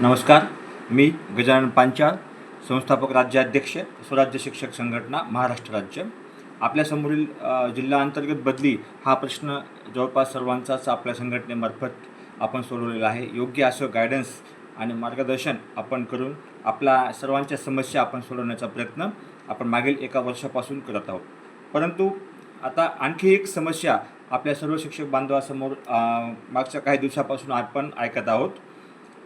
नमस्कार मी गजानन पांचाळ संस्थापक राज्याध्यक्ष स्वराज्य शिक्षक संघटना महाराष्ट्र राज्य. आपल्यासमोरील जिल्हा अंतर्गत बदली हा प्रश्न जवळपास सर्वांचाच आपल्या संघटनेमार्फत आपण सोडवलेला आहे. योग्य असं गायडन्स आणि मार्गदर्शन आपण करून आपल्या सर्वांच्या समस्या आपण सोडवण्याचा प्रयत्न आपण मागील एका वर्षापासून करत आहोत. परंतु आता आणखी एक समस्या आपल्या सर्व शिक्षक बांधवासमोर मागच्या काही दिवसापासून आपण ऐकत आहोत.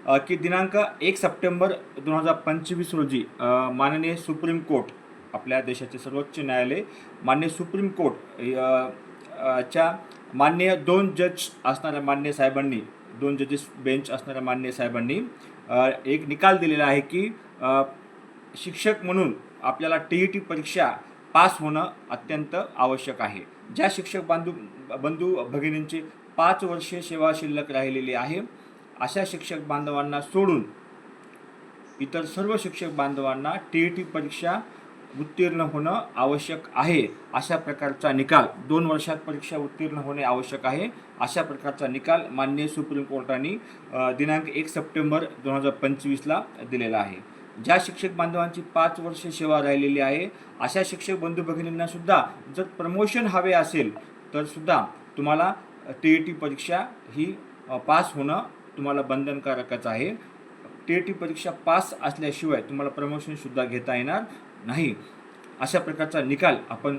की दिनांक एक सप्टेंबर दोन हजार पंचवीस रोजी माननीय सुप्रीम कोर्ट आपल्या देशाचे सर्वोच्च न्यायालय मान्य सुप्रीम कोर्ट च्या मान्य दोन जज असणाऱ्या मान्य साहेबांनी दोन जजेस बेंच असणाऱ्या मान्य साहेबांनी एक निकाल दिलेला आहे की शिक्षक म्हणून आपल्याला टी ई टी परीक्षा पास होणं अत्यंत आवश्यक आहे. ज्या शिक्षक बांधू बंधू भगिनींची पाच वर्षे सेवा शिल्लक राहिलेली आहे अशा शिक्षक बांधवांना सोडून इतर सर्व शिक्षक बांधवांना टी ई टी परीक्षा उत्तीर्ण होणं आवश्यक आहे. अशा प्रकारचा निकाल दोन वर्षात परीक्षा उत्तीर्ण होणे आवश्यक आहे. अशा प्रकारचा निकाल माननीय सुप्रीम कोर्टाने दिनांक एक सप्टेंबर दोन हजार पंचवीसला दिलेला आहे. ज्या शिक्षक बांधवांची पाच वर्षे सेवा राहिलेली आहे अशा शिक्षक बंधू भगिनींना सुद्धा जर प्रमोशन हवे असेल तर सुद्धा तुम्हाला टी ई टी परीक्षा ही पास होणं तुम्हाला बंधनकारकच आहे. टी टी परीक्षा पास असल्याशिवाय तुम्हाला प्रमोशनसुद्धा घेता येणार नाही. अशा प्रकारचा निकाल आपण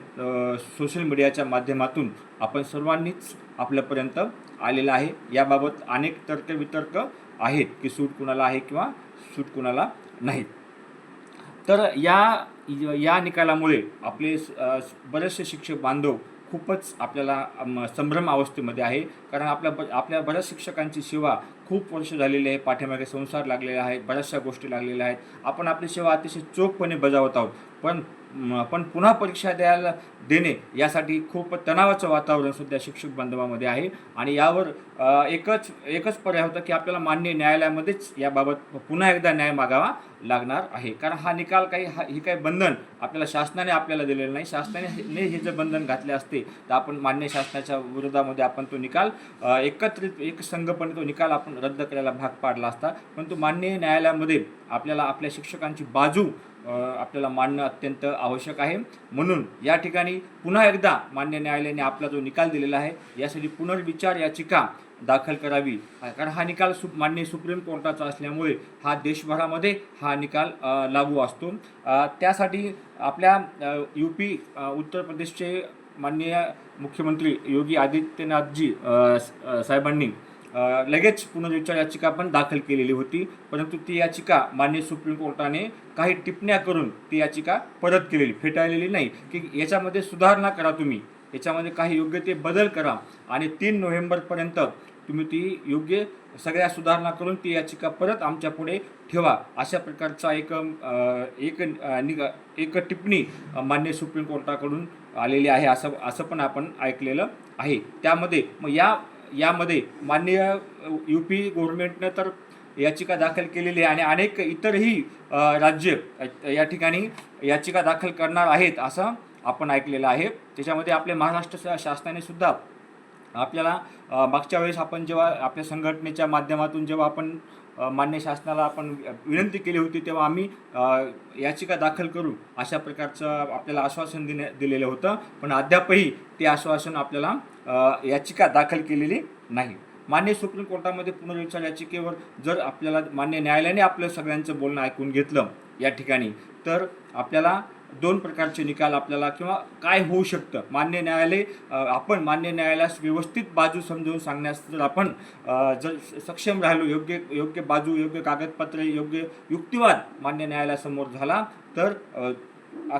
सोशल मीडियाच्या माध्यमातून आपण सर्वांनीच आपल्यापर्यंत आलेला आहे. याबाबत अनेक तर्कवितर्क आहेत की सूट कुणाला आहे किंवा सूट कुणाला नाही. तर या या निकालामुळे आपले बरेचसे शिक्षक बांधव खूपच आपल्याला संभ्रम अवस्थेमध्ये आहे. कारण आपल्या ब आपल्या बऱ्याच शिक्षकांची सेवा खूप वर्ष झालेली आहे. पाठीमागे संसार लागलेला आहे. बऱ्याचशा गोष्टी लागलेल्या आहेत. आपण आपली सेवा अतिशय चोखपणे बजावत आहोत. पण आपण पुन्हा परीक्षा द्यायला देणे यासाठी खूप तणावाचं वातावरण सध्या शिक्षक बांधवामध्ये आहे. आणि यावर एकच एकच पर्याय होता की आपल्याला मान्य न्यायालयामध्येच याबाबत पुन्हा एकदा न्याय मागावा लागणार आहे. कारण हा निकाल काही हा ही काही बंधन आपल्याला शासनाने आपल्याला दिलेलं नाही. शासनाने हे- ने हे जर बंधन घातले असते तर आपण मान्य शासनाच्या विरोधामध्ये आपण तो निकाल एकत्रित एक संघपणे तो निकाल आपण रद्द करायला भाग पाडला असता. परंतु मान्य न्यायालयामध्ये आपल्याला आपल्या शिक्षकांची बाजू आपल्याला मांडणं अत्यंत आवश्यक आहे. म्हणून या ठिकाणी पुन्हा एकदा मान्य न्यायालयाने आपला जो निकाल दिलेला आहे यासाठी पुनर्विचार याचिका दाखल करावी. कारण हा निकाल सु मान्य सुप्रीम कोर्टाचा असल्यामुळे हा देशभरामध्ये हा निकाल लागू असतो. त्यासाठी आपल्या यू पी उत्तर प्रदेशचे माननीय मुख्यमंत्री योगी आदित्यनाथजी साहेबांनी लगेच पुनर्विचार याचिका पण दाखल केलेली होती. परंतु ती याचिका मान्य सुप्रीम कोर्टाने काही टिप्पण्या करून ती याचिका परत केलेली फेटाळलेली नाही. की याच्यामध्ये सुधारणा करा तुम्ही. याच्यामध्ये काही योग्य ते बदल करा. आणि तीन नोव्हेंबरपर्यंत तुम्ही ती योग्य सगळ्या सुधारणा करून ती याचिका परत आमच्या पुढे ठेवा. अशा प्रकारचा एक एक निग एक टिप्पणी मान्य सुप्रीम कोर्टाकडून आलेली आहे असं असं पण आपण ऐकलेलं आहे. त्यामध्ये मग या यामध्ये माननीय यू पी गव्हर्नमेंटनं तर याचिका दाखल केलेली आहे आणि अनेक इतरही राज्य या ठिकाणी याचिका दाखल करणार आहेत असं आपण ऐकलेलं आहे. त्याच्यामध्ये आपले महाराष्ट्र शासनाने सुद्धा आपल्याला मागच्या वेळेस आपण जेव्हा आपल्या संघटनेच्या माध्यमातून जेव्हा आपण मान्य शासनाला आपण विनंती केली होती तेव्हा आम्ही याचिका दाखल करू अशा प्रकारचं आपल्याला आश्वासन दिने दिलेलं होतं. पण अद्यापही ते आश्वासन आपल्याला याचिका दाखल केलेली नाही. मान्य सुप्रीम कोर्टामध्ये पुनर्विचार याचिकेवर जर आपल्याला मान्य न्यायालयाने आपलं सगळ्यांचं बोलणं ऐकून घेतलं या ठिकाणी तर आपल्याला दोन प्रकारचे निकाल आपल्याला किंवा काय होऊ शकतं? मान्य न्यायालय आपण मान्य न्यायालयास व्यवस्थित बाजू समजावून सांगण्यास जर आपण जर सक्षम राहिलो योग्य योग्य बाजू योग्य कागदपत्रे योग्य युक्तिवाद मान्य न्यायालयासमोर झाला तर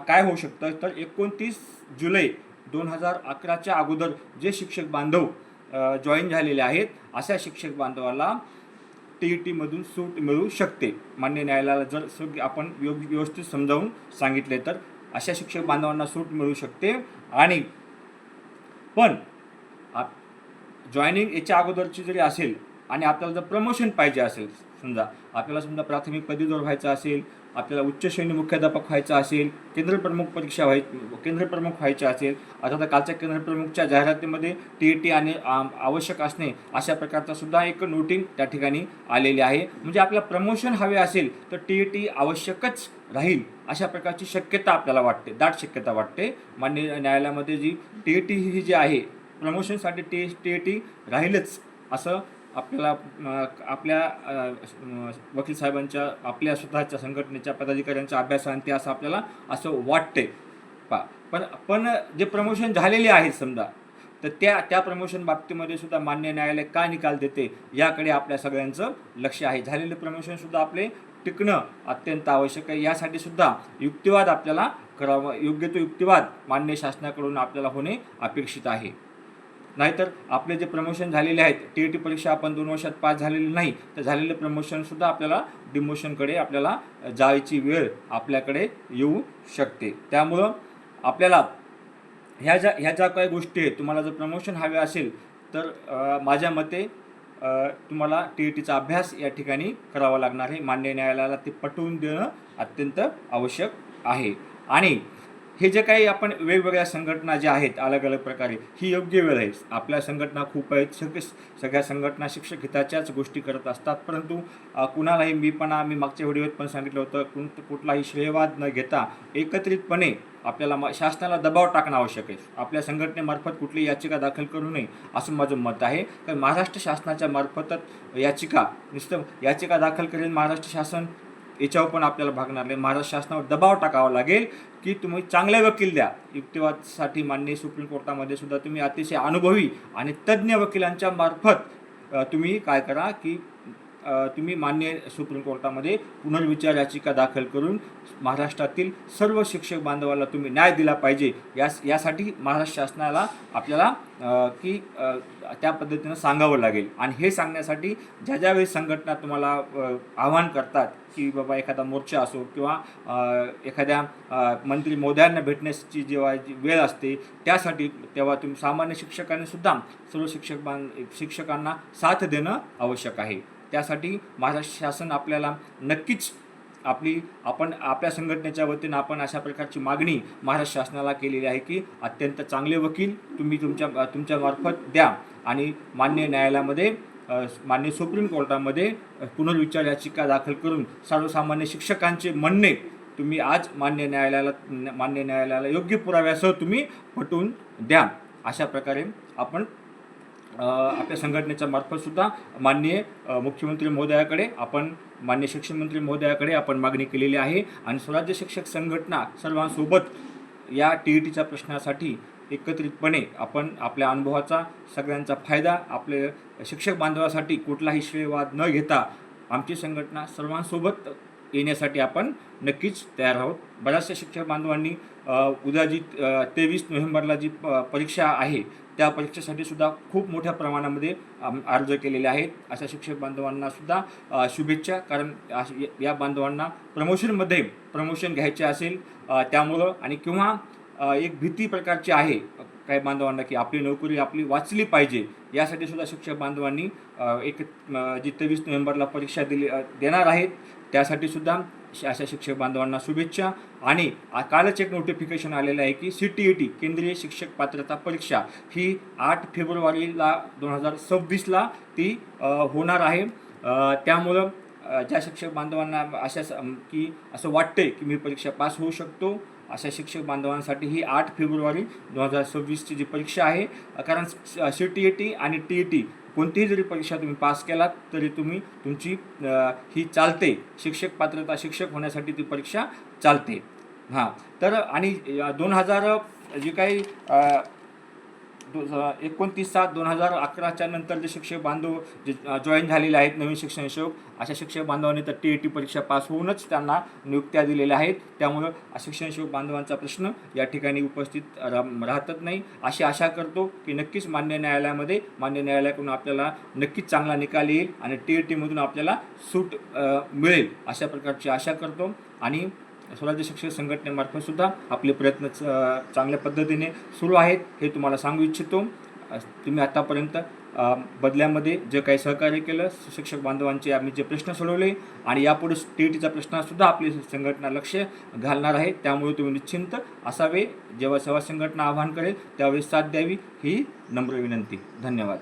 काय होऊ शकतं? तर एकोणतीस जुलै दोन हजार अकराच्या अगोदर जे शिक्षक बांधव जॉईन झालेले आहेत अशा शिक्षक बांधवाला टी ई टीमधून सूट मिळू शकते. मान्य न्यायालयाला जर सग आपण योग्य व्यवस्थित समजावून सांगितले तर अशा शिक्षक बांधवांना सूट मिळू शकते. आणि पण जॉईनिंग याच्या अगोदरची जरी असेल आणि आपल्याला जर प्रमोशन पाहिजे असेल समजा आपल्याला समजा प्राथमिक पदवीधर व्हायचं असेल आपल्याला उच्च श्रेणी मुख्याध्यापक व्हायचं असेल केंद्रप्रमुख परीक्षा व्हाय केंद्रप्रमुख व्हायचे असेल आता कालच्या केंद्रप्रमुखच्या जाहिरातीमध्ये टी ई टी आणि आवश्यक असणे अशा प्रकारचा सुद्धा एक नोटिंग त्या ठिकाणी आलेली आहे. म्हणजे आपल्याला प्रमोशन हवे असेल तर टी ई टी आवश्यकच राहील अशा प्रकारची शक्यता आपल्याला वाटते दाट शक्यता वाटते. मान्य न्यायालयामध्ये जी टी ई टी ही जी आहे प्रमोशनसाठी टी टी टी राहीलच असं आपल्याला आपल्या वकील साहेबांच्या आपल्या स्वतःच्या संघटनेच्या पदाधिकाऱ्यांच्या अभ्यासांती असं आपल्याला असं वाटते पा पण पण जे प्रमोशन झालेले आहेत समजा तर त्या त्या प्रमोशन बाबतीमध्ये सुद्धा मान्य न्यायालय का निकाल देते याकडे आपल्या सगळ्यांचं लक्ष आहे. झालेले प्रमोशन सुद्धा आपले टिकणं अत्यंत आवश्यक आहे. यासाठी सुद्धा युक्तिवाद आपल्याला करावा योग्य तो युक्तिवाद मान्य शासनाकडून आपल्याला होणे अपेक्षित आहे. नाहीतर आपले जे प्रमोशन झालेले आहेत टी ई टी परीक्षा आपण दोन वर्षात पास झालेली नाही तर झालेलं प्रमोशनसुद्धा आपल्याला डिमोशनकडे आपल्याला जायची वेळ आपल्याकडे येऊ शकते. त्यामुळं आपल्याला ह्या ज्या ह्या ज्या काही गोष्टी आहेत तुम्हाला जर प्रमोशन हवे असेल तर माझ्या मते तुम्हाला टी ई टीचा अभ्यास या ठिकाणी करावा लागणार आहे. मान्य न्यायालयाला ते पटवून देणं अत्यंत आवश्यक आहे. आणि हे जे काही आपण वेगवेगळ्या संघटना ज्या आहेत अलग अलग प्रकारे ही योग्य वेळ आहे. आपल्या संघटना खूप आहेत. सगळे सगळ्या संघटना शिक्षक हिताच्याच गोष्टी करत असतात. परंतु कुणालाही मी पण मी मागच्या व्हिडिओत पण सांगितलं होतं कुण कुठलाही श्रेयवाद न घेता एकत्रितपणे आपल्याला म- शासनाला दबाव टाकणं आवश्यक आहे. आपल्या संघटनेमार्फत कुठली याचिका दाखल करू नये असं माझं मत आहे. कारण महाराष्ट्र शासनाच्या मार्फतच याचिका नुसतं याचिका दाखल करेल महाराष्ट्र शासन याच्यावर पण आपल्याला भागणार नाही. महाराष्ट्र शासनावर दबाव टाकावा लागेल की तुम्ही चांगले वकील द्या. युक्तिवादसाठी मान्य सुप्रीम कोर्टामध्ये सुद्धा तुम्ही अतिशय अनुभवी आणि तज्ज्ञ वकिलांच्या मार्फत तुम्ही काय करा की तुम्ही मान्य सुप्रीम कोर्टामध्ये पुनर्विचार याचिका दाखल करून महाराष्ट्रातील सर्व शिक्षक बांधवाला तुम्ही न्याय दिला पाहिजे. यास यासाठी महाराष्ट्र शासनाला आपल्याला की त्या पद्धतीनं सांगावं लागेल. आणि हे सांगण्यासाठी ज्या ज्यावेळी संघटना तुम्हाला आव्हान आवाहन करतात की बाबा एखादा मोर्चा असो किंवा एखाद्या मंत्री मोदयांना भेटण्याची जेव्हा जी वेळ असते त्यासाठी तेव्हा तुम्ही सामान्य शिक्षकांनी सुद्धा सर्व शिक्षक बांध शिक्षकांना साथ देणं आवश्यक आहे. त्यासाठी महाराष्ट्र शासन आपल्याला नक्कीच आपली आपण आपल्या संघटनेच्या वतीनं आपण अशा प्रकारची मागणी महाराष्ट्र शासनाला केलेली आहे की अत्यंत चांगले वकील तुम्ही तुमच्या तुमच्या मार्फत द्या आणि मान्य न्यायालयामध्ये मान्य सुप्रीम कोर्टामध्ये पुनर्विचार याचिका दाखल करून सर्वसामान्य शिक्षकांचे म्हणणे तुम्ही आज मान्य न्यायालयाला मान्य न्यायालयाला योग्य पुराव्यासह तुम्ही पटवून द्या. अशा प्रकारे आपण आपल्या संघटनेच्या मार्फत सुद्धा माननीय मुख्यमंत्री महोदयाकडे आपण मान्य शिक्षण मंत्री महोदयाकडे आपण मागणी केलेली आहे आणि स्वराज्य शिक्षक संघटना सर्वांसोबत या टी ई टीच्या प्रश्नासाठी एकत्रितपणे आपण आपल्या अनुभवाचा सगळ्यांचा फायदा आपले शिक्षक बांधवासाठी कुठलाही श्रेयवाद न घेता आमची संघटना सर्वांसोबत येण्यासाठी आपण नक्कीच तयार आहोत. बऱ्याचशा शिक्षक बांधवांनी उद्या जी तेवीस नोव्हेंबरला जी प- परीक्षा आहे त्या परीक्षेसाठी सुद्धा खूप मोठ्या प्रमाणामध्ये अर्ज केलेले आहेत. अशा शिक्षक बांधवांना सुद्धा शुभेच्छा. कारण अश- या- बांधवांना प्रमोशनमध्ये प्रमोशन घ्यायचे असेल त्यामुळं आणि किंवा एक भीती प्रकारची आहे काही बांधवांना की आपली नोकरी आपली वाचली पाहिजे यासाठी सुद्धा शिक्षक बांधवांनी एक जी तेवीस नोव्हेंबरला परीक्षा दिली देणार आहेत त्यासाठी सुद्धा श- अशा शिक्षक बांधवांना शुभेच्छा. आणि कालच एक नोटिफिकेशन आलेलं आहे की सी टी ई टी केंद्रीय शिक्षक पात्रता परीक्षा ही आठ फेब्रुवारीला दोन हजार सव्वीसला ती होणार आहे. त्यामुळं ज्या शिक्षक बांधवांना अशा की असं वाटते की मी परीक्षा पास होऊ शकतो अशा शिक्षक बांधवांसाठी ही आठ फेब्रुवारी दोन हजार सव्वीसची जी परीक्षा आहे कारण सी टी ई टी आणि टी ई टी कोणतीही जरी परीक्षा तुम्ही पास केलात तरी तुम्ही तुमची ही चालते. शिक्षक पात्रता शिक्षक होण्यासाठी ती परीक्षा चालते. हां. तर आणि दोन हजार जे काही एकोणतीस सात दोन हजार अकराच्या नंतर जे शिक्षक बांधव जे जॉईन झालेले आहेत नवीन शिक्षण शोक अशा शिक्षक बांधवांनी तर टी ई टी परीक्षा पास होऊनच त्यांना नियुक्त्या दिलेल्या आहेत. त्यामुळं शिक्षण शोक बांधवांचा प्रश्न या ठिकाणी उपस्थित रा राहतच नाही. अशी आशा करतो की नक्कीच मान्य न्यायालयामध्ये मान्य न्यायालयाकडून आपल्याला नक्कीच चांगला निकाल येईल आणि टी ई टीमधून आपल्याला सूट मिळेल अशा प्रकारची आशा करतो. आणि स्वराज्य शिक्षक संघटनेमार्फत सुद्धा आपले प्रयत्न च- चांगल्या पद्धतीने सुरू आहेत हे तुम्हाला सांगू इच्छितो. तुम्ही आतापर्यंत बदल्यामध्ये जे काही सहकार्य केलं शिक्षक बांधवांचे आम्ही जे प्रश्न सोडवले आणि यापुढे टी टीचा प्रश्नसुद्धा आपली संघटना लक्ष घालणार आहे त्यामुळे तुम्ही निश्चिंत असावे. जेव्हा सेवा संघटना आवाहन करेल त्यावेळी साथ द्यावी. ही नम्र विनंती. धन्यवाद.